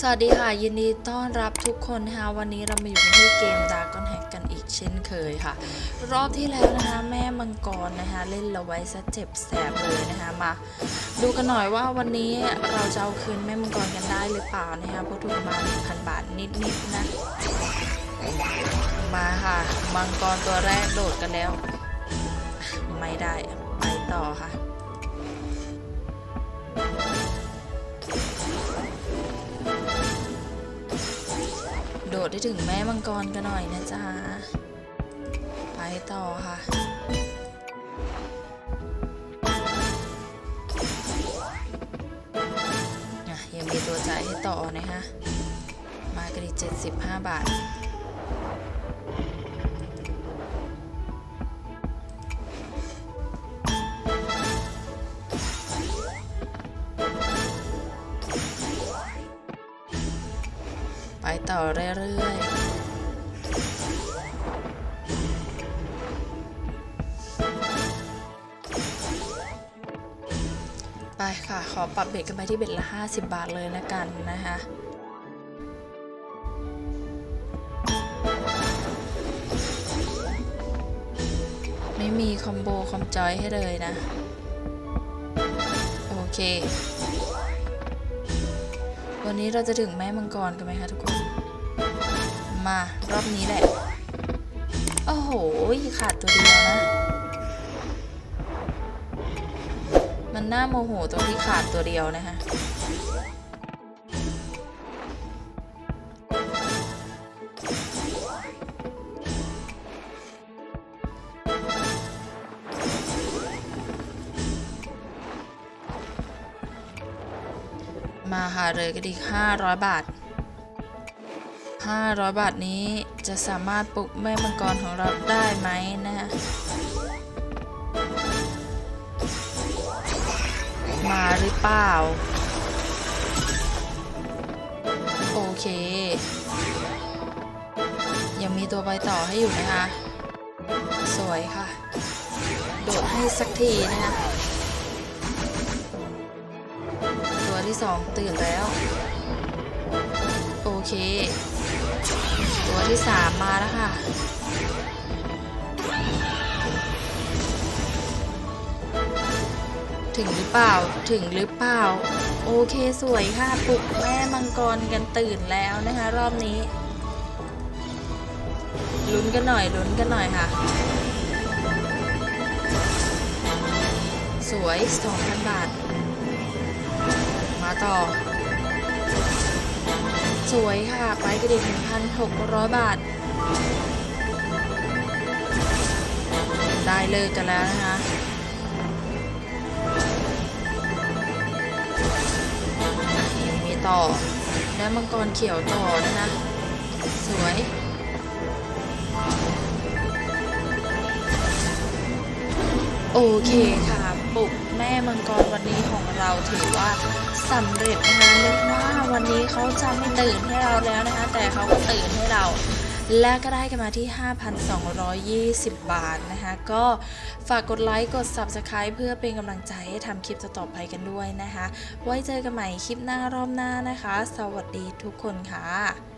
สวัสดีค่ะ ยินดีต้อนรับทุกคนนะคะวันนี้เรามาอยู่กันที่เกม Dragon Hack กันอีกเช่นเคยค่ะ รอบที่แล้วนะคะแม่มังกรนะคะเล่นเราไว้ซะเจ็บแสบเลยนะคะมา ดูกันหน่อยว่าวันนี้เราจะเอาคืนแม่มังกรกันได้หรือเปล่านะคะเพราะทุนประมาณ1,000 บาทนิดๆนะ มาค่ะ มังกรตัวแรกโดดกันแล้ว ไม่ได้ไปต่อค่ะ โดดได้ถึงแม่มังกรกันหน่อยนะจ๊ะ ไปต่อค่ะยังมีตัวจ่ายให้ต่อนะคะ มากรี75 บาท ต่อเรื่อยๆ ไปค่ะ ขอปรับเบ็ดกันไปที่เบ็ดละ 50 บาทเลยละกันนะคะไม่มีคอมโบคอมจอยให้เลยนะ โอเค วันนี้เราจะถึงแม่มังกรกันไหมคะทุกคน มารอบนี้แหละ โอ้โหขาดตัวเดียวนะ มันน่าโมโหตรงที่ขาดตัวเดียวนะคะมาค่ะเลยก็ดี500 บาท 500 บาทนี้จะสามารถปลุกแม่มังกรของเราได้ไหมนะฮะมาหรือเปล่า โอเค ยังมีตัวไปต่อให้อยู่นะคะ สวยค่ะ โดดให้สักทีนะคะตัวที่สองตื่นแล้ว โอเค ตัวที่สามมาแล้วค่ะ ถึงหรือเปล่า ถึงหรือเปล่า โอเคสวยค่ะ ปลุกแม่มังกรกันตื่นแล้วนะคะ รอบนี้ ลุ้นกันหน่อย ลุ้นกันหน่อยค่ะ สวย 2,000 บาท มาต่อ สวยค่ะ ไปกระดิ่ง1,600 บาท ได้เลิกกันแล้วนะคะยังมีต่อ และมังกรเขียวต่อนะคะ สวยโอเคค่ะ ปุก ม่มังกรวันนี้ของเราถือว่าสำเร็จนะคะนึกว่าวันนี้เขาจะไม่ตื่นให้เราแล้วนะคะ แต่เขาก็ตื่นให้เรา และก็ได้กันมาที่ 5,220 บาทนะคะ ก็ฝากกดไลค์กด Subscribe เพื่อเป็นกำลังใจให้ทำคลิปต่อๆไปกันด้วยนะคะ ไว้เจอกันใหม่คลิปหน้ารอบหน้านะคะ สวัสดีทุกคนค่ะ